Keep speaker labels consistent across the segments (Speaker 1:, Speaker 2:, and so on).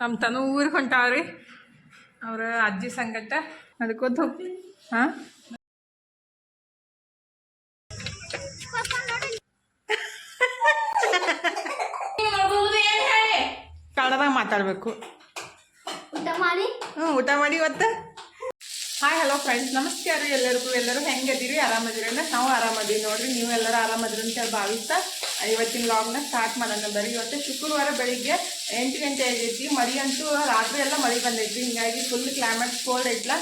Speaker 1: ನಮ್ಮ ತನು ಊರಿಗೆ ಹೊಂಟಾವ್ರಿ. ಅವ್ರ ಅಜ್ಜಿ ಸಂಗಟ. ಅದಕ್ಕೊಂದು ಹೋಗಿ ಹಾಂ? ಮಾತಾಡಬೇಕು.
Speaker 2: ಊಟ ಮಾಡಿ?
Speaker 1: ಹ್ಞೂ ಊಟ ಮಾಡಿ ಇವತ್ತು. ಹಾಯ್ ಹಲೋ ಫ್ರೆಂಡ್ಸ್ ನಮಸ್ಕಾರ ರೀ ಎಲ್ಲರಿಗೂ. ಎಲ್ಲರೂ ಹೆಂಗದಿರಿ ಆರಾಮದಿರಿ ಅಂದ್ರೆ ನಾವು ಆರಾಮದೀವಿ ನೋಡ್ರಿ. ನೀವು ಎಲ್ಲರೂ ಆರಾಮದಿರಿ ಅಂತ ಹೇಳಿ ಭಾವಿಸ್ತಾ ಇವತ್ತಿನ ಲಾಗ್ನ ಸ್ಟಾರ್ಟ್ ಮಾಡೋಣ ಬರೀ ಇವತ್ತು ಶುಕ್ರವಾರ ಬೆಳಿಗ್ಗೆ ಎಂಟು ಗಂಟೆ ಆಗೈತಿ ಮಳಿ ಅಂತೂ ರಾತ್ರಿ ಎಲ್ಲ ಮಳೆ ಬಂದೈತಿ ಹಿಂಗಾಗಿ ಫುಲ್ ಕ್ಲೈಮೇಟ್ ಕೋಲ್ಡ್ ಐತ್ಲ.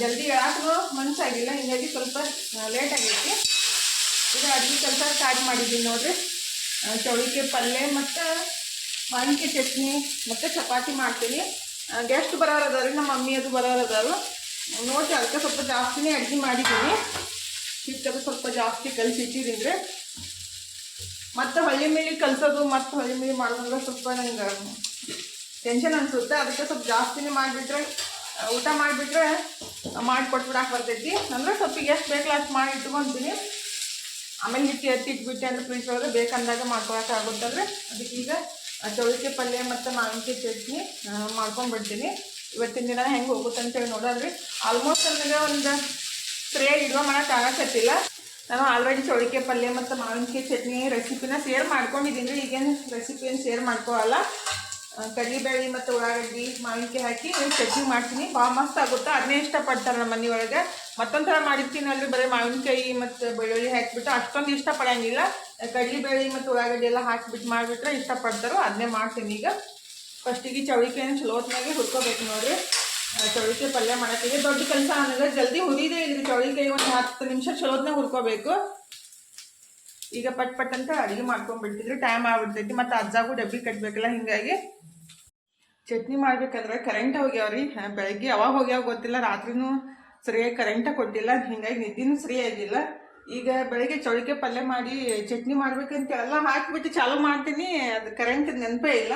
Speaker 1: ಜಲ್ದಿ ಹೇಳಕ್ಕೂ ಮನ್ಸಾಗಿಲ್ಲ ಹಿಂಗಾಗಿ ಸ್ವಲ್ಪ ಲೇಟ್ ಆಗೈತಿ. ಇದು ಅಡುಗೆ ಕೆಲಸ ಸ್ಟಾರ್ಟ್ ಮಾಡಿದ್ದೀನಿ ನೋಡಿರಿ. ಚೌಳಿಕೆ ಪಲ್ಯ ಮತ್ತು ಮಾವಿನಕಾಯಿ ಚಟ್ನಿ ಮತ್ತು ಚಪಾತಿ ಮಾಡ್ತೀನಿ. ಗೆಸ್ಟ್ ಬರೋರು ಅದಾರ ನಮ್ಮ ಮಮ್ಮಿ ಅದು ಬರೋರು ಅದಾರು ನೋಡಿ ಅದಕ್ಕೆ ಸ್ವಲ್ಪ ಜಾಸ್ತಿನೇ ಅಡುಗೆ ಮಾಡಿದ್ದೀನಿ ಹಿಟ್ಟದು ಸ್ವಲ್ಪ ಜಾಸ್ತಿ ಕಲಿಸಿಟ್ಟಿದ್ದೀನಿ ಮತ್ತು ಹೊಳ್ಳಿ ಮೇಲೆ ಕಲಿಸೋದು, ಮತ್ತು ಹೊಳ್ಳಿ ಮೇಲೆ ಮಾಡೋದ್ರಿಂದ ಸ್ವಲ್ಪ ನಂಗೆ ಟೆನ್ಷನ್ ಅನಿಸುತ್ತೆ. ಅದಕ್ಕೆ ಸ್ವಲ್ಪ ಜಾಸ್ತಿನೇ ಮಾಡಿಬಿಟ್ರೆ ಊಟ ಮಾಡಿಬಿಟ್ರೆ ಮಾಡಿಕೊಟ್ಬಿಡಕ್ಕೆ ಬರ್ತೈತಿ. ಅಂದರೆ ಸ್ವಲ್ಪ ಎಷ್ಟು ಬೇಕಲ್ಲ ಅಷ್ಟು ಮಾಡಿ ಇಟ್ಕೊತೀನಿ. ಆಮೇಲೆ ಹಿಟ್ಟು ಎತ್ತಿ ಇಟ್ಬಿಟ್ಟೆ ಅಂದ್ರೆ ಫ್ರಿಜ್ ಒಳಗೆ ಬೇಕಂದಾಗ ಮಾಡ್ಕೊಳಕ್ಕೆ ಆಗುತ್ತಲ್ರಿ ಅದಕ್ಕೆ ಈಗ ಚೌಳಿಕೆ ಪಲ್ಯ ಮತ್ತು ಮಾವಿನಕಾಯಿ ಚಟ್ನಿ ಮಾಡ್ಕೊಂಡ್ಬಿಡ್ತೀನಿ ಇವತ್ತಿನ ದಿನ ಹೆಂಗೆ ಹೋಗುತ್ತೆ ಅಂತೇಳಿ ನೋಡೋದ್ರಿ. ಆಲ್ಮೋಸ್ಟ್ ನನಗೆ ಒಂದು ಸ್ಪ್ರೇ ಇಡುವ ಮಾಡೋಕ್ಕಾಗತ್ತಿಲ್ಲ ನಾನು ಆಲ್ರೆಡಿ ಚೌಳಿಕೆ ಪಲ್ಯ ಮತ್ತು ಮಾವಿನಕಾಯಿ ಚಟ್ನಿ ರೆಸಿಪಿನ ಶೇರ್ ಮಾಡ್ಕೊಂಡಿದ್ದೀನಿ. ರೀ ಈಗೇನು ರೆಸಿಪಿಯನ್ನು ಶೇರ್ ಮಾಡ್ಕೋವಲ್ಲ ಕಡಲೆಬೇಳೆ ಮತ್ತು ಉಳ್ಳಾಗಡ್ಡಿ, ಮಾವಿನಕಾಯಿ ಹಾಕಿ ಚಟ್ನಿ ಮಾಡ್ತೀನಿ. ಭಾಳ ಮಸ್ತ್ ಆಗುತ್ತೆ. ಅದನ್ನೇ ಇಷ್ಟಪಡ್ತಾರೆ ನಮ್ಮ ಮನೆಯೊಳಗೆ. ಮತ್ತೊಂದು ಥರ ಮಾಡಿರ್ತೀನಿ ಅಲ್ಲಿ ಬರೀ ಮಾವಿನಕಾಯಿ ಮತ್ತು ಬೆಳ್ಳುಳ್ಳಿ ಹಾಕಿಬಿಟ್ಟು. ಅಷ್ಟೊಂದು ಇಷ್ಟಪಡೋಂಗಿಲ್ಲ. ಕಡಲೆಬೇಳೆ ಮತ್ತು ಉಳ್ಳಾಗಡ್ಡಿ ಎಲ್ಲ ಹಾಕಿಬಿಟ್ಟು ಮಾಡಿಬಿಟ್ರೆ ಇಷ್ಟಪಡ್ತಾರೋ ಅದನ್ನೇ ಮಾಡ್ತೀನಿ ಈಗ. ಫಸ್ಟಿಗೆ ಚೌಳಿಕಾಯಿನ ಚಲೋ ಹೊತ್ನಾಗೆ ಹುರ್ಕೋಬೇಕು ನೋಡ್ರಿ. ಚೌಳಿಕಾಯಿ ಪಲ್ಯ ಮಾಡೋಕ್ಕೆ. ದೊಡ್ಡ ಕೆಲಸ ನನಗೆ ಜಲ್ದಿ ಹುರಿದೇ ಇಲ್ರಿ ಚೌಳಿಕಾಯಿ ಒಂದು ಹತ್ತು ನಿಮಿಷ ಚಲೋದನ್ನೇ ಹುರ್ಕೋಬೇಕು. ಈಗ ಪಟ್ ಪಟ್ ಅಂತ ಅಡುಗೆ ಮಾಡ್ಕೊಂಡ್ಬಿಡ್ತಿದ್ರು. ಟೈಮ್ ಆಗ್ಬಿಡ್ತೈತಿ. ಮತ್ತು ಅಜ್ಜಾಗೂ ಡಬ್ಬಿ ಕಟ್ಟಬೇಕಲ್ಲ ಹಿಂಗಾಗಿ. ಚಟ್ನಿ ಮಾಡ್ಬೇಕಂದ್ರೆ ಕರೆಂಟ್ ಹೋಗ್ಯಾವ್ರಿ. ಬೆಳಗ್ಗೆ ಯಾವಾಗ ಹೋಗ್ಯಾವ ಗೊತ್ತಿಲ್ಲ. ರಾತ್ರಿನೂ ಸರಿಯಾಗಿ ಕರೆಂಟ ಕೊಟ್ಟಿಲ್ಲ. ಹಿಂಗಾಗಿ ನಿದ್ದೆನೂ ಸರಿಯಾಗಿಲ್ಲ. ಈಗ ಬೆಳಗ್ಗೆ ಚೌಳಿಕಾಯಿ ಪಲ್ಯ ಮಾಡಿ ಚಟ್ನಿ ಮಾಡ್ಬೇಕಂತ ಎಲ್ಲ ಹಾಕಿಬಿಟ್ಟು ಚಾಲೂ ಮಾಡ್ತೀನಿ. ಅದು ಕರೆಂಟ್ ನೆನಪೇ ಇಲ್ಲ.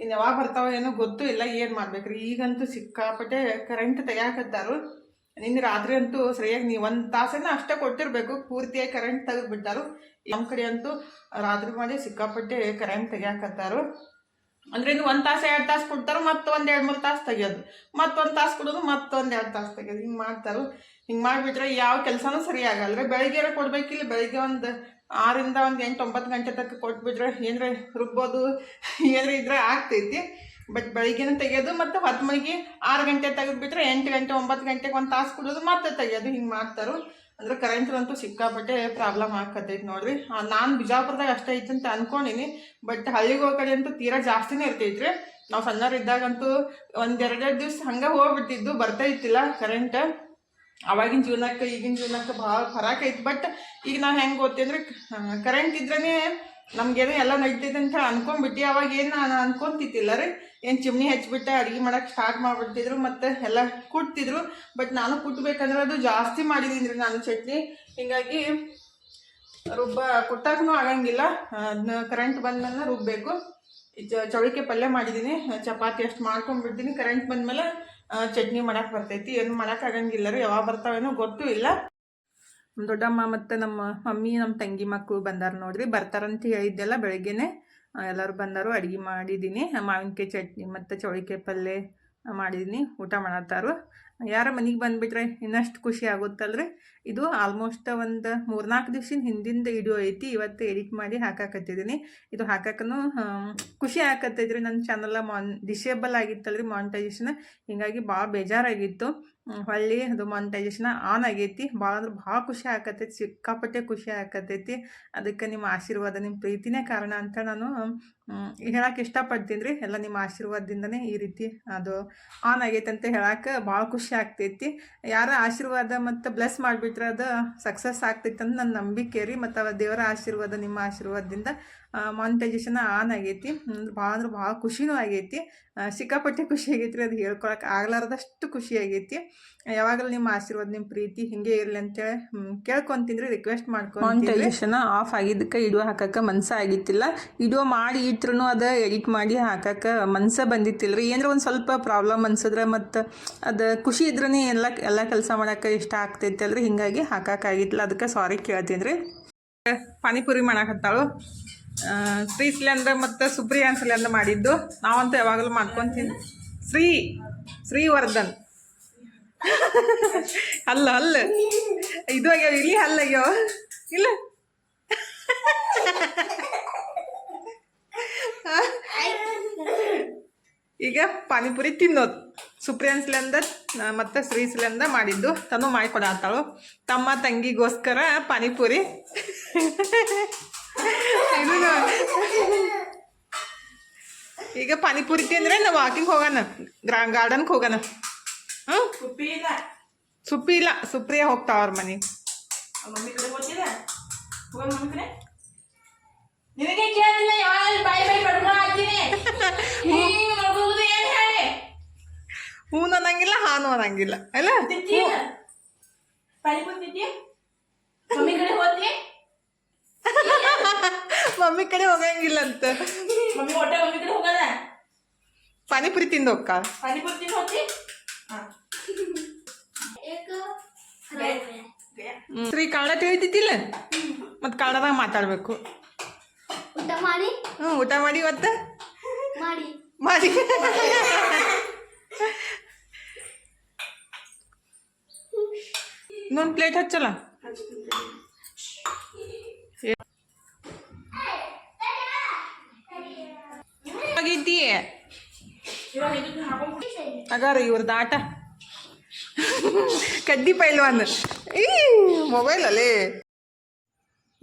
Speaker 1: ಇನ್ನು ಯಾವಾಗ ಬರ್ತಾವ ಏನೋ ಗೊತ್ತೂ ಇಲ್ಲ, ಏನು ಮಾಡ್ಬೇಕ್ರಿ? ಈಗಂತೂ ಸಿಕ್ಕಾಪಟ್ಟೆ ಕರೆಂಟ್ ತೆಗಿಯಾಕತ್ತಾರು. ನಿನ್ನೆ ರಾತ್ರಿ ಅಂತೂ ಸರಿಯಾಗಿ ನೀವು ಒಂದು ತಾಸನ್ನ ಅಷ್ಟೇ ಕೊಟ್ಟಿರಬೇಕು, ಪೂರ್ತಿಯಾಗಿ ಕರೆಂಟ್ ತೆಗೆದ್ಬಿಟ್ಟಾರು. ನಮ್ಮ ಕಡೆ ಅಂತೂ ರಾತ್ರಿ ಮಾಡಿ ಸಿಕ್ಕಾಪಟ್ಟೆ ಕರೆಂಟ್ ತೆಗಿಯಾಕತ್ತಾರು. ಅಂದ್ರೆ ಇನ್ನು ಒಂದು ತಾಸು, ಎರಡು ತಾಸು ಕೊಡ್ತಾರೆ ಮತ್ತೆ ಒಂದು ಎರಡು ಮೂರು ತಾಸು ತೆಗಿಯೋದು. ಮತ್ತೊಂದು ತಾಸು ಕೊಡೋದು, ಮತ್ತೊಂದು ಎರಡು ತಾಸು ತೆಗಿಯೋದು. ಹಿಂಗೆ ಮಾಡ್ತಾರೆ. ಹಿಂಗೆ ಮಾಡಿಬಿಟ್ರೆ ಯಾವ ಕೆಲಸನೂ ಸರಿ ರೀ ಬೆಳಿಗ್ಗೆ ಕೊಡ್ಬೇಕಿಲ್ಲ, ಬೆಳಿಗ್ಗೆ ಒಂದು ಆರಿಂದ ಒಂದು ಎಂಟು ಒಂಬತ್ತು ಗಂಟೆ ತಕ್ಕ ಕೊಟ್ಬಿಟ್ರೆ ಏನರ ರುಬ್ಬೋದು, ಏನರ ಇದ್ರೆ ಆಗ್ತೈತಿ. ಬಟ್ ಬೆಳಿಗ್ಗೆನೂ ತೆಗೆಯೋದು ಮತ್ತು ಹತ್ತು ಮಳಿಗೆ ಆರು ಗಂಟೆ ತೆಗೆದ್ಬಿಟ್ರೆ ಎಂಟು ಗಂಟೆ, ಒಂಬತ್ತು ಗಂಟೆಗೆ ಒಂದು ತಾಸು ಕುಡೋದು ಮತ್ತೆ ತೆಗೆಯೋದು, ಹಿಂಗೆ ಮಾಡ್ತಾರೆ. ಅಂದ್ರೆ ಕರೆಂಟ್ ಅಂತೂ ಸಿಕ್ಕಾಪಟ್ಟೆ ಪ್ರಾಬ್ಲಮ್ ಆಗ್ತೈತಿ ನೋಡ್ರಿ. ನಾನು ಬಿಜಾಪುರದಾಗ ಅಷ್ಟೇ ಐತಿ ಅಂತ ಅನ್ಕೊಂಡಿನಿ. ಬಟ್ ಹಳ್ಳಿಗೆ ಕಡೆ ಅಂತೂ ತೀರಾ ಜಾಸ್ತಿನೇ ಇರ್ತೈತ್ರಿ. ನಾವು ಸಣ್ಣವ್ರು ಇದ್ದಾಗಂತೂ ಒಂದು ಎರಡೆರಡು ದಿವ್ಸ ಹಂಗೆ ಹೋಗ್ಬಿಟ್ಟಿದ್ದು, ಬರ್ತಾ ಇತ್ತಿಲ್ಲ ಕರೆಂಟ್ ಅವಾಗಿನ ಜೀವನಕ್ಕೆ, ಈಗಿನ ಜೀವನಕ್ಕೆ ಭಾಳ ಫರಾಕ್ ಐತಿ. ಬಟ್ ಈಗ ನಾವು ಹೆಂಗೆ ಗೊತ್ತಂದ್ರೆ ಕರೆಂಟ್ ಇದ್ರೇ ನಮ್ಗೇನೋ ಎಲ್ಲ ನಡೀತೈತೆ ಅಂತ ಅನ್ಕೊಂಡ್ಬಿಟ್ಟು, ಅವಾಗ ಏನು ನಾನು ಅನ್ಕೊಂತಿತ್ತಿಲ್ಲ ರೀ. ಏನು ಚಿಮ್ನಿ ಹಚ್ಬಿಟ್ಟು, ಅಡುಗೆ ಮಾಡೋಕೆ ಸ್ಟಾರ್ಟ್ ಮಾಡಿಬಿಡ್ತಿದ್ರು, ಮತ್ತು ಎಲ್ಲ ಕುಟ್ತಿದ್ರು ಬಟ್ ನಾನು ಕುಟ್ಬೇಕಂದ್ರೆ ಅದು ಜಾಸ್ತಿ ಮಾಡಿದ್ದೀನಿ ರೀ ನಾನು ಚಟ್ನಿ. ಹಿಂಗಾಗಿ ರುಬ್ಬ ಕುಟ್ಟಕ್ಕೂ ಆಗಂಗಿಲ್ಲ. ಕರೆಂಟ್ ಬಂದ್ಮೇಲೆ ರುಬ್ಬಬೇಕು ಚೌಳಿಕೆ ಪಲ್ಯ ಮಾಡಿದ್ದೀನಿ ಚಪಾತಿ ಅಷ್ಟು ಮಾಡ್ಕೊಂಡ್ಬಿಡ್ತೀನಿ. ಕರೆಂಟ್ ಬಂದಮೇಲೆ ಚಟ್ನಿ ಮಾಡಕ್ಕೆ ಬರ್ತೈತಿ. ಏನು ಮಾಡೋಕ್ಕಾಗಂಗಿಲ್ಲ ರೀ, ಯಾವಾಗ ಬರ್ತಾವೇನೋ ಗೊತ್ತೂ ಇಲ್ಲ. ನಮ್ಮ ದೊಡ್ಡಮ್ಮ ಮತ್ತು ನಮ್ಮ ಮಮ್ಮಿ, ನಮ್ಮ ತಂಗಿ ಮಕ್ಕಳು ಬಂದಾರ ನೋಡ್ರಿ. ಬರ್ತಾರಂತ ಹೇಳಿದ್ದೆಲ್ಲ ಬೆಳಗ್ಗೆನೆ ಎಲ್ಲರೂ ಬಂದರು, ಅಡುಗೆ ಮಾಡಿದ್ದೀನಿ ಮಾವಿನಕಾಯಿ ಚಟ್ನಿ ಮತ್ತು ಚೌಳಿಕಾಯಿ ಪಲ್ಯ ಮಾಡಿದ್ದೀನಿ ಊಟ ಮಾಡತ್ತಾರು. ಯಾರ ಮನೆಗೆ ಬಂದುಬಿಟ್ರೆ ಇನ್ನಷ್ಟು ಖುಷಿ ಆಗುತ್ತಲ್ರಿ? ಇದು ಆಲ್ಮೋಸ್ಟ್ ಒಂದು ಮೂರ್ನಾಲ್ಕು ದಿವ್ಸಿನ ಹಿಂದಿಂದ ವಿಡಿಯೋ ಐತಿ, ಇವತ್ತು ಎಡಿಟ್ ಮಾಡಿ ಹಾಕಾಕತ್ತಿದ್ದೀನಿ ಇದು ಹಾಕಕ್ಕೂ ಖುಷಿ ಆಕತ್ತೈತ್ರಿ ನನ್ನ ಚಾನಲ್ ಮಾನ್ ಡಿಸೇಬಲ್ ಆಗಿತ್ತಲ್ರಿ ಮಾನಿಟೈಸೇಷನ್ ಹಿಂಗಾಗಿ ಭಾಳ ಬೇಜಾರಾಗಿತ್ತು. ಹೊಳ್ಳಿ ಅದು ಮಾನಿಟೈಸೇಷನ್ ಆನ್ ಆಗೈತಿ. ಭಾಳ ಅಂದ್ರೆ ಭಾಳ ಖುಷಿ ಆಕತ್ತೈತಿ ಸಿಕ್ಕಾಪಟ್ಟೆ ಖುಷಿ ಆಕತೈತಿ. ಅದಕ್ಕೆ ನಿಮ್ಮ ಆಶೀರ್ವಾದ, ನಿಮ್ಮ ಪ್ರೀತಿನೇ ಕಾರಣ ಅಂತ ನಾನು ಹೇಳಕ್ಕೆ ಇಷ್ಟಪಡ್ತೀನಿ ರೀ. ಎಲ್ಲ ನಿಮ್ಮ ಆಶೀರ್ವಾದದಿಂದನೇ ಈ ರೀತಿ ಅದು ಆನ್ ಆಗೈತೆ ಅಂತ ಹೇಳಕ್ಕೆ ಭಾಳ ಖುಷಿ ಆಗ್ತೈತಿ. ಯಾರ ಆಶೀರ್ವಾದ ಮತ್ತು ಬ್ಲೆಸ್ ಮಾಡಿಬಿಟ್ರೆ ಅದು ಸಕ್ಸಸ್ ಆಗ್ತೈತೆ ಅಂತ ನನ್ನ ನಂಬಿಕೆ ರೀ. ಮತ್ತು ದೇವರ ಆಶೀರ್ವಾದ, ನಿಮ್ಮ ಆಶೀರ್ವಾದದಿಂದ ಮಾನಿಟೈಸೇಷನ್ ಆನ್ ಆಗೈತಿ. ಭಾಳ ಅಂದ್ರೆ ಭಾಳ ಖುಷಿನೂ ಆಗೈತಿ. ಸಿಕ್ಕಾಪಟ್ಟೆ ಖುಷಿ ಆಗೈತಿ ರೀ ಅದು ಹೇಳ್ಕೊಳಕ್ಕೆ ಆಗ್ಲಾರ್ದಷ್ಟು ಖುಷಿ ಆಗೈತಿ. ಯಾವಾಗಲೂ ನಿಮ್ಮ ಆಶೀರ್ವಾದ, ನಿಮ್ಮ ಪ್ರೀತಿ ಹಿಂಗೆ ಇರಲಿ ಅಂತೇಳಿ ಕೇಳ್ಕೊಂತೀನಿ ರೀ ರಿಕ್ವೆಸ್ಟ್ ಮಾಡ್ಕೊಂಡು ಮಾನಿಟೈಸೇಷನ್ ಆಫ್ ಆಗಿದ್ದಕ್ಕೆ ವಿಡಿಯೋ ಹಾಕಕ್ಕೆ ಮನ್ಸ ಆಗಿತ್ತಿಲ್ಲ. ವಿಡಿಯೋ ಮಾಡಿ ಇಟ್ರೂ ಅದು ಎಡಿಟ್ ಮಾಡಿ ಹಾಕಕ್ಕೆ ಮನ್ಸ ಬಂದಿತ್ತಿಲ್ಲ ರೀ ಏನಾರ ಒಂದು ಸ್ವಲ್ಪ ಪ್ರಾಬ್ಲಮ್ ಅನ್ಸಿದ್ರೆ ಮತ್ತು ಅದು ಖುಷಿ ಇದ್ರೇ ಎಲ್ಲ ಎಲ್ಲ ಕೆಲಸ ಮಾಡೋಕೆ ಇಷ್ಟ ಆಗ್ತೈತಿ ಅಲ್ರಿ ಹಿಂಗಾಗಿ ಹಾಕಕ್ಕಾಗಿತ್ತಿಲ್ಲ ಅದಕ್ಕೆ ಸಾರಿ ಕೇಳ್ತೀನಿ ರೀ ಪಾನಿಪುರಿ ಮಾಡಾಕತ್ತಾಳು. ಶ್ರೀಸ್ಲೆಂದ ಮತ್ತು ಸುಪ್ರಿಯಾನ್ಸ್ಲೆಂದ ಮಾಡಿದ್ದು. ನಾವಂತೂ ಯಾವಾಗಲೂ ಮಾಡ್ಕೊತೀನಿ. ಶ್ರೀ, ಶ್ರೀವರ್ಧನ್. ಅಲ್ಲ ಅಲ್ಲ ಇದು ಆಗ್ಯಾವ, ಇಲ್ಲಿ ಅಲ್ಲಗ್ಯಾವ ಇಲ್ಲ. ಈಗ ಪಾನಿಪುರಿ ತಿನ್ನೋದು. ಸುಪ್ರಿಯಾನ್ಸ್ಲೆಂದ ಮತ್ತು ಶ್ರೀಸ್ಲೆಂದ ಮಾಡಿದ್ದು. ತನು ಮಾಡಿಕೊಡತ್ತಾಳು. ತಮ್ಮ ತಂಗಿಗೋಸ್ಕರ ಪಾನಿಪುರಿ. ಈಗ ಪಾನಿಪುರಿ ತಿಂದ್ರೆ ನಾವು ವಾಕಿಂಗ್ ಹೋಗೋಣ. ಗ್ರಾ ಗಾರ್ಡನ್ಗೆ ಹೋಗೋಣ. ಹ್ಞೂ
Speaker 3: ಸುಪ್ಪಿ ಇಲ್ಲ.
Speaker 1: ಸುಪ್ರಿಯ ಹೋಗ್ತಾವ ಅವ್ರ
Speaker 3: ಮನೆ ನಿನಗೆ ಕೇಳಿಲ್ಲ ಯಾವಾಗ ಬೈ ಬೈ ಹಾಕ್ತೀನಿ.
Speaker 1: ಹ್ಞೂ ಅನ್ನಂಗಿಲ್ಲ ಹಾನು ಅನ್ನಂಗಿಲ್ಲ. ಅಲ್ಲ?
Speaker 3: ಪಾನಿಪುರಿ ತಿಂತೀಯ? ಮಮ್ಮಿ ಕಡೆ ಹೋಗ್ತಿ
Speaker 1: ಮಮ್ಮಿ ಕಡೆ ಹೋಗಂಗಿಲ್ಲ ಅಂತ
Speaker 3: ಮಮ್ಮಿ ಹೊಟ್ಟೆ ಮಮ್ಮಿ ಕಡೆ ಹೋಗಲ್ಲ?
Speaker 1: ಪಾನಿಪುರಿ ತಿಂದು ಹೋಗ್ಕ?
Speaker 3: ಪಾನಿಪುರಿ ತಿಂದು
Speaker 2: ಹೋಗಿ
Speaker 1: ಶ್ರೀ ಕನ್ನಡ ತಿಳಿತಿದ್ದಿಲ್ಲ ಮತ್ತು ಕನ್ನಡದಾಗ ಮಾತಾಡಬೇಕು.
Speaker 2: ಊಟ ಮಾಡಿ?
Speaker 1: ಹ್ಞೂ ಊಟ ಮಾಡಿ ಇವತ್ತು?
Speaker 2: ಮಾಡಿ.
Speaker 1: ಮಾಡಿ. ಇನ್ನೊಂದು ಪ್ಲೇಟ್ ಹಚ್ಚಲ್ಲ? ಅಗಾರ ಇವ್ರದ್ದು ಆಟ. ಕಡ್ಡಿ ಪೈಲ್ವಾನ್. ಈ ಮೊಬೈಲ್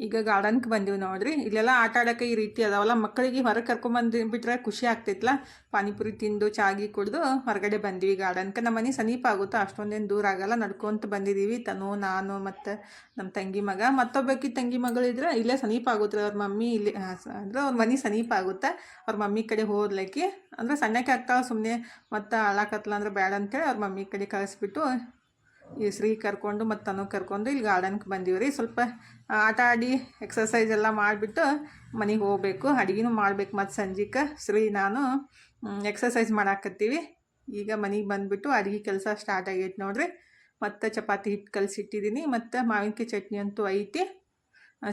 Speaker 1: ಈಗ ಗಾರ್ಡನ್ಗೆ ಬಂದೀವಿ ನೋಡ್ರಿ. ಇಲ್ಲೆಲ್ಲ ಆಟ ಆಡೋಕೆ ಈ ರೀತಿ ಅದಾವಲ್ಲ ಮಕ್ಕಳಿಗೆ ಹೊರಗೆ ಕರ್ಕೊಂಬಂದು ಬಿಟ್ರೆ ಖುಷಿ ಆಗ್ತೈತಲ್ಲ ಪಾನಿಪುರಿ ತಿಂದು ಚಾಗಿ ಕುಡಿದು ಹೊರಗಡೆ ಬಂದೀವಿ ಗಾರ್ಡನ್ಗೆ ನಮ್ಮ ಮನೆ ಸಮೀಪ ಆಗುತ್ತಾ? ಅಷ್ಟೊಂದೇನು ದೂರ ಆಗಲ್ಲ. ನಡ್ಕೊಂತ ಬಂದಿದ್ದೀವಿ ತನು, ನಾನು ಮತ್ತು ನಮ್ಮ ತಂಗಿ ಮಗ. ಮತ್ತೊಬ್ಬಕ್ಕಿ ತಂಗಿ ಮಗಳಿದ್ರೆ ಇಲ್ಲೇ ಸಮೀಪ ಆಗುತ್ತೆ ಅವ್ರ ಮಮ್ಮಿ ಇಲ್ಲಿ ಅಂದರೆ ಅವ್ರ ಮನೆ ಸಮೀಪ ಆಗುತ್ತೆ. ಅವ್ರ ಮಮ್ಮಿ ಕಡೆ ಹೋದ್ಲಕ್ಕಿ ಅಂದ್ರೆ ಸಣ್ಣಕ್ಕೆ ಆಗ್ತಾವೆ ಸುಮ್ಮನೆ ಮತ್ತು ಹಾಳಾಕತ್ತಲ್ಲ ಅಂದ್ರೆ ಬೇಡ ಅಂತೇಳಿ ಅವ್ರ ಮಮ್ಮಿ ಕಡೆ ಕಳಿಸ್ಬಿಟ್ಟು ಈ ಶ್ರೀ ಕರ್ಕೊಂಡು ಮತ್ತು ತನಗೆ ಕರ್ಕೊಂಡು ಇಲ್ಲಿ ಗಾರ್ಡನ್ಗೆ ಬಂದೀವಿ ರೀ. ಸ್ವಲ್ಪ ಆಟ ಆಡಿ ಎಕ್ಸಸೈಸ್ ಎಲ್ಲ ಮಾಡಿಬಿಟ್ಟು ಮನೆಗೆ ಹೋಗಬೇಕು. ಅಡುಗೆನೂ ಮಾಡ್ಬೇಕು ಮತ್ತು ಸಂಜೆಗೆ ಶ್ರೀ ನಾನು ಎಕ್ಸಸೈಸ್ ಮಾಡಾಕತ್ತೀವಿ. ಈಗ ಮನೆಗೆ ಬಂದುಬಿಟ್ಟು ಅಡುಗೆ ಕೆಲಸ ಸ್ಟಾರ್ಟ್ ಆಗೈತೆ ನೋಡಿರಿ. ಮತ್ತು ಚಪಾತಿ ಹಿಟ್ಟು ಕಲಸಿಟ್ಟಿದ್ದೀನಿ ಮತ್ತು ಮಾವಿನಕಾಯಿ ಚಟ್ನಿ ಅಂತೂ ಐತಿ.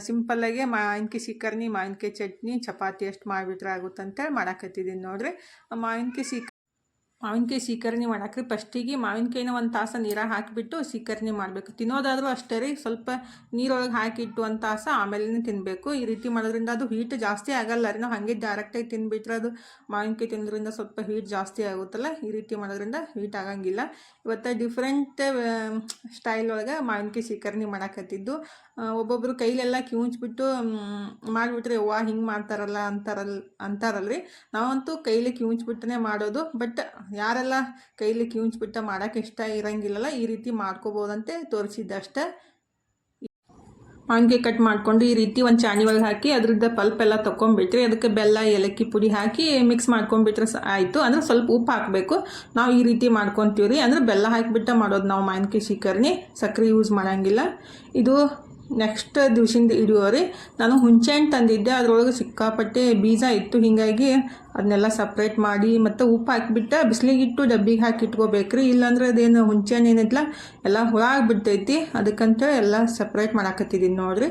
Speaker 1: ಸಿಂಪಲ್ಲಾಗೆ ಮಾವಿನಕಾಯಿ ಸೀಕರ್ಣಿ ಮಾವಿನಕಾಯಿ ಚಟ್ನಿ, ಚಪಾತಿ ಅಷ್ಟು ಮಾಡಿಬಿಟ್ರೆ ಆಗುತ್ತಂತೇಳಿ ಮಾಡಾಕತ್ತಿದ್ದೀನಿ ನೋಡಿರಿ. ಮಾವಿನಕಾಯಿ ಸೀಕ ಮಾವಿನಕಾಯಿ ಸೀಕರಣೆ ಮಾಡಾಕ್ರಿ. ಫಸ್ಟಿಗೆ ಮಾವಿನಕಾಯಿನ ಒಂದು ತಾಸು ನೀರಾಗ ಹಾಕಿಬಿಟ್ಟು ಸೀಕರಣೆ ಮಾಡಬೇಕು. ತಿನ್ನೋದಾದರೂ ಅಷ್ಟೇ ರೀ. ಸ್ವಲ್ಪ ನೀರೊಳಗೆ ಹಾಕಿಟ್ಟು ಒಂದು ತಾಸು ಆಮೇಲೆ ತಿನ್ನಬೇಕು ಈ ರೀತಿ ಮಾಡೋದ್ರಿಂದ ಅದು ಹೀಟ್ ಜಾಸ್ತಿ ಆಗಲ್ಲ ರೀ. ನಾವು ಹಾಗೆ ಡೈರೆಕ್ಟಾಗಿ ತಿಂದುಬಿಟ್ರೆ ಅದು ಮಾವಿನಕಾಯಿ ತಿನ್ನೋದ್ರಿಂದ ಸ್ವಲ್ಪ ಹೀಟ್ ಜಾಸ್ತಿ ಆಗುತ್ತಲ್ಲ. ಈ ರೀತಿ ಮಾಡೋದ್ರಿಂದ ಹೀಟ್ ಆಗಂಗಿಲ್ಲ. ಇವತ್ತು ಡಿಫ್ರೆಂಟ್ ಸ್ಟೈಲ್ ಒಳಗೆ ಮಾವಿನಕಾಯಿ ಸೀಕರಣೆ ಮಾಡಾಕತ್ತಿದ್ದು. ಒಬ್ಬೊಬ್ಬರು ಕೈಲೆಲ್ಲ ಕಿವುಂಚ್ಬಿಟ್ಟು ಮಾಡಿಬಿಟ್ರೆ ಅವ್ವ ಹಿಂಗೆ ಮಾಡ್ತಾರಲ್ಲ ಅಂತಾರಲ್ಲ ಅಂತಾರಲ್ರಿ. ನಾವಂತೂ ಕೈಲಿ ಕಿವುಂಚ್ಬಿಟ್ಟನೆ ಮಾಡೋದು. ಬಟ್ ಯಾರೆಲ್ಲ ಕೈಲಿ ಕಿವುಚ್ಬಿಟ್ಟ ಮಾಡೋಕೆ ಇಷ್ಟ ಇರಂಗಿಲ್ಲಲ್ಲ, ಈ ರೀತಿ ಮಾಡ್ಕೋಬೋದಂತೆ ತೋರಿಸಿದ್ದೆ ಅಷ್ಟೇ. ಮಾವಿನಕಾಯಿ ಕಟ್ ಮಾಡ್ಕೊಂಡು ಈ ರೀತಿ ಒಂದು ಚಾಣಿ ಒಳಗೆ ಹಾಕಿ ಅದ್ರದ್ದು ಪಲ್ಪ್ ಎಲ್ಲ ತೊಗೊಂಡ್ಬಿಟ್ರಿ ಅದಕ್ಕೆ ಬೆಲ್ಲ, ಏಲಕ್ಕಿ ಪುಡಿ ಹಾಕಿ ಮಿಕ್ಸ್ ಮಾಡ್ಕೊಂಡ್ಬಿಟ್ರೆ ಆಯ್ತು. ಅಂದ್ರೆ ಸ್ವಲ್ಪ ಉಪ್ಪು ಹಾಕಬೇಕು. ನಾವು ಈ ರೀತಿ ಮಾಡ್ಕೊತೀವಿ ರೀ ಅಂದ್ರೆ ಬೆಲ್ಲ ಹಾಕಿಬಿಟ್ಟ ಮಾಡೋದು ನಾವು ಮಾವಿನಕಾಯಿ ಶೀಕರ್ಣಿ ಸಕ್ಕರೆ ಯೂಸ್ ಮಾಡೋಂಗಿಲ್ಲ. ಇದು ನೆಕ್ಸ್ಟ್ ದಿವ್ಸಿಂದ ರೀ ನಾನು ಹುಂಚೆಹಣ್ಣು ತಂದಿದ್ದೆ. ಅದ್ರೊಳಗೆ ಸಿಕ್ಕಾಪಟ್ಟೆ ಬೀಜ ಇತ್ತು. ಹೀಗಾಗಿ ಅದನ್ನೆಲ್ಲ ಸಪ್ರೇಟ್ ಮಾಡಿ ಮತ್ತು ಉಪ್ಪು ಹಾಕಿಬಿಟ್ಟು ಬಿಸಿಲಿಗಿಟ್ಟು ಡಬ್ಬಿಗೆ ಹಾಕಿ ಇಟ್ಕೋಬೇಕ್ರಿ. ಇಲ್ಲಾಂದ್ರೆ ಅದೇನು ಹುಂಚೆಹಣ್ಣು ಏನೈತಲ್ಲ ಎಲ್ಲ ಹುಳ ಆಗಿಬಿಡ್ತೈತಿ ಅದಕ್ಕಂತ ಎಲ್ಲ ಸಪ್ರೇಟ್ ಮಾಡಾಕತ್ತಿದ್ದೀನಿ ನೋಡಿರಿ.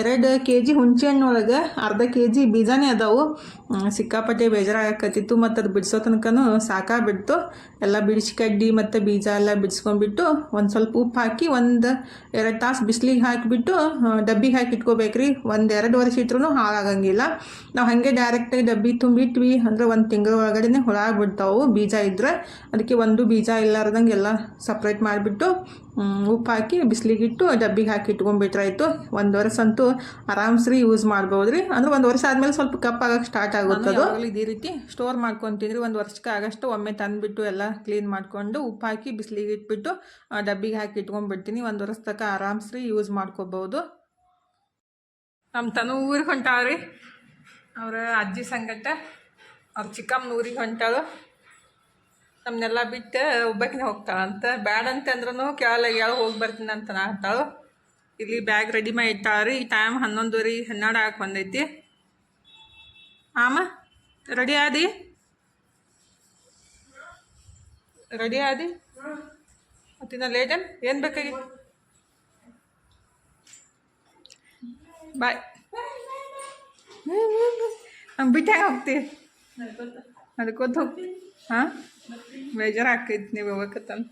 Speaker 1: ಎರಡು ಕೆ ಜಿ ಹುಂಚೆಹಣ್ಣು ಒಳಗೆ ಅರ್ಧ ಕೆ ಜಿ ಬೀಜನೇ ಅದಾವು. ಸಿಕ್ಕಾಪಟ್ಟೆ ಬೇಜಾರಾಗಕತ್ತಿತ್ತು. ಮತ್ತು ಅದು ಬಿಡಿಸೋ ತನಕನೂ ಸಾಕಾಗ್ಬಿಡ್ತು. ಎಲ್ಲ ಬಿಡಿಸಿ ಕಡ್ಡಿ ಮತ್ತು ಬೀಜ ಎಲ್ಲ ಬಿಡಿಸ್ಕೊಂಡ್ಬಿಟ್ಟು ಒಂದು ಸ್ವಲ್ಪ ಉಪ್ಪು ಹಾಕಿ ಒಂದು ಎರಡು ತಾಸು ಬಿಸಿಲಿಗೆ ಹಾಕಿಬಿಟ್ಟು ಡಬ್ಬಿಗೆ ಹಾಕಿ ಇಟ್ಕೋಬೇಕ್ರಿ. ಒಂದು ಎರಡು ವರ್ಷ ಇಟ್ರೂ ಹಾಳಾಗಂಗಿಲ್ಲ. ನಾವು ಹಾಗೆ ಡೈರೆಕ್ಟಾಗಿ ಡಬ್ಬಿ ತುಂಬಿಟ್ವಿ. ಅಂದ್ರೆ ಒಂದು ತಿಂಗಳ ಒಳಗಡೆನೆ ಹುಳ ಆಗ್ಬಿಡ್ತಾವು ಬೀಜ ಇದ್ರೆ ಅದಕ್ಕೆ ಒಂದು ಬೀಜ ಇಲ್ಲಾರ್ದಂಗೆ ಎಲ್ಲ ಸಪ್ರೇಟ್ ಮಾಡಿಬಿಟ್ಟು ಉಪ್ಪು ಹಾಕಿ ಬಿಸಿಲಿಗಿಟ್ಟು ಡಬ್ಬಿಗೆ ಹಾಕಿ ಇಟ್ಕೊಂಡ್ಬಿಟ್ರಾಯ್ತು ಒಂದು ವರ್ಷ ಅಂತೂ ಆರಾಮ್ಸ್ರಿ ಯೂಸ್ ಮಾಡ್ಬೋದು ರೀ ಅಂದ್ರೆ ಒಂದು ವರ್ಷ ಆದಮೇಲೆ ಸ್ವಲ್ಪ ಕಪ್ಪಾಗಕ್ಕೆ ಸ್ಟಾರ್ಟ್ ಆಗುತ್ತದು ಇದೇ ರೀತಿ ಸ್ಟೋರ್ ಮಾಡ್ಕೊತಿದ್ರಿ. ಒಂದು ವರ್ಷಕ್ಕೆ ಆಗಷ್ಟು ಒಮ್ಮೆ ತಂದುಬಿಟ್ಟು ಎಲ್ಲ ಕ್ಲೀನ್ ಮಾಡಿಕೊಂಡು ಉಪ್ಪು ಹಾಕಿ ಬಿಸಿಲಿಗೆ ಇಟ್ಬಿಟ್ಟು ಡಬ್ಬಿಗೆ ಹಾಕಿ ಇಟ್ಕೊಂಡ್ಬಿಡ್ತೀನಿ. ಒಂದು ವರ್ಷ ತನಕ ಆರಾಮ್ಸ್ರಿ ಯೂಸ್ ಮಾಡ್ಕೋಬಹುದು ನಮ್ಮ ತನು ಊರಿಗೆ ಹೊಂಟಾವ್ರಿ. ಅವ್ರ ಅಜ್ಜಿ ಸಂಗಟ. ಅವ್ರ ಚಿಕ್ಕಮ್ಮನ ಊರಿಗೆ ಹೊಂಟಾಳು. ನಮ್ಮನ್ನೆಲ್ಲ ಬಿಟ್ಟು ಒಬ್ಬಾಕಿನೇ ಹೋಗ್ತಾಳಂತ ಬ್ಯಾಡ ಅಂತಂದ್ರೂ ಕೇಳಲ್ಲ ಯಾವ ಹೋಗಿ ಬರ್ತೀನಿ ಅಂತ ಅಂತಾಳು ಇಲ್ಲಿ ಬ್ಯಾಗ್ ರೆಡಿ ಮಾಡಿ ಇಟ್ಟಾಳ್ರಿ. ಈ ಟೈಮ್ ಹನ್ನೊಂದುವರೆ ಹನ್ನೆರಡು ಆಗಕ್ಕೆ ಬಂದೈತಿ. ಆಮ ರೆಡಿ ಆದಿ? ರೆಡಿ ಆದಿ? ಮತ್ತಿನ್ನ ಲೇಟನ್ ಏನು? ಬೇಕಾಗಿತ್ತು? ಬಾಯ್ ಬಿಟ್ಟಾಗ ಹೆಂಗೆ ಹೋಗ್ತೀವಿ ಅದಕ್ಕೋತ ಹೋಗ್ತೀವಿ ಹಾಂ? ಬೇಜಾರು ಆಕೈತಿ ನೀವು ಹೋಗಕತ್ತಂದು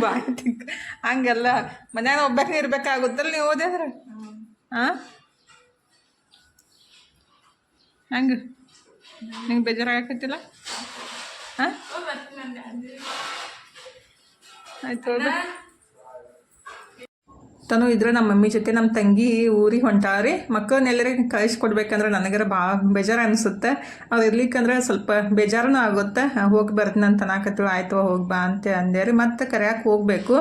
Speaker 1: ಬಾಯಿ ತಿಕ್ಕ ಹಂಗೆಲ್ಲ ಮನ್ಯಾಗ ಒಬ್ಬಾಕೆ ಇರ್ಬೇಕಾಗುತ್ತಲ್ಲ ನೀವು ಓದಿದ್ರೆ ಹಾಂ? ಹಂಗೆ? ನಿಂಗೆ ಬೇಜಾರು ಆಗಕತ್ತಿಲ್ಲ ಹಾಂ? ಆಯ್ತು ಹೋಗ್ಬಾ ತನು ಇದ್ರೆ ನಮ್ಮ ಮಮ್ಮಿ ಜೊತೆ ನಮ್ಮ ತಂಗಿ ಊರಿಗೆ ಹೊಂಟಾರಿ. ಮಕ್ಕಳನ್ನೆಲ್ಲರಿಗೆ ಕಳಿಸ್ಕೊಡ್ಬೇಕಂದ್ರೆ ನನಗರ ಭಾಳ ಬೇಜಾರು ಅನಿಸುತ್ತೆ. ಅವ್ರು ಇರ್ಲಿಕ್ಕಂದ್ರೆ ಸ್ವಲ್ಪ ಬೇಜಾರನೂ ಆಗುತ್ತೆ. ಹೋಗಿ ಬರ್ತೀನಿ ಅಂತ ಅನ್ನಕತ್ತೀವಿ ಆಯ್ತು ಹೋಗಿ ಬಾ ಅಂತ ಅಂದೆ ರೀ ಮತ್ತೆ ಕರೆಯಕ್ಕೆ ಹೋಗಬೇಕು.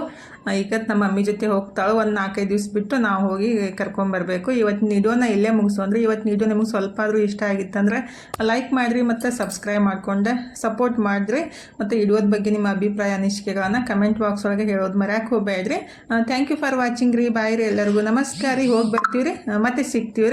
Speaker 1: ಈಗ ನಮ್ಮ ಮಮ್ಮಿ ಜೊತೆ ಹೋಗ್ತಾಳು. ಒಂದು ನಾಲ್ಕೈದು ದಿವ್ಸ ಬಿಟ್ಟು ನಾವು ಹೋಗಿ ಕರ್ಕೊಂಬರ್ಬೇಕು ಇವತ್ತು ನೀಡೋನ ಇಲ್ಲೇ ಮುಗಿಸೋಂದ್ರೆ ಇವತ್ತು ನೀಡೋ ನಿಮಗೆ ಸ್ವಲ್ಪ ಆದರೂ ಇಷ್ಟ ಆಗಿತ್ತಂದ್ರೆ ಲೈಕ್ ಮಾಡಿರಿ ಮತ್ತು ಸಬ್ಸ್ಕ್ರೈಬ್ ಮಾಡಿಕೊಂಡೆ. ಸಪೋರ್ಟ್ ಮಾಡಿರಿ ಮತ್ತು ಇಡೋದ ಬಗ್ಗೆ ನಿಮ್ಮ ಅಭಿಪ್ರಾಯ, ಅನಿಸಿಕೆಗಳನ್ನು ಕಮೆಂಟ್ ಬಾಕ್ಸ್ ಒಳಗೆ ಹೇಳೋದು ಮರ್ಯಾಕೆ ಹೋಗಬೇಡ್ರಿ. ಥ್ಯಾಂಕ್ ಯು ಫಾರ್ ವಾಚಿಂಗ್ ರೀ ಬಾಯ್ ರೀ ಎಲ್ಲರಿಗೂ ನಮಸ್ಕಾರ ರೀ ಹೋಗಿ ಬರ್ತೀವಿ ರೀ ಮತ್ತೆ ಸಿಗ್ತೀವಿ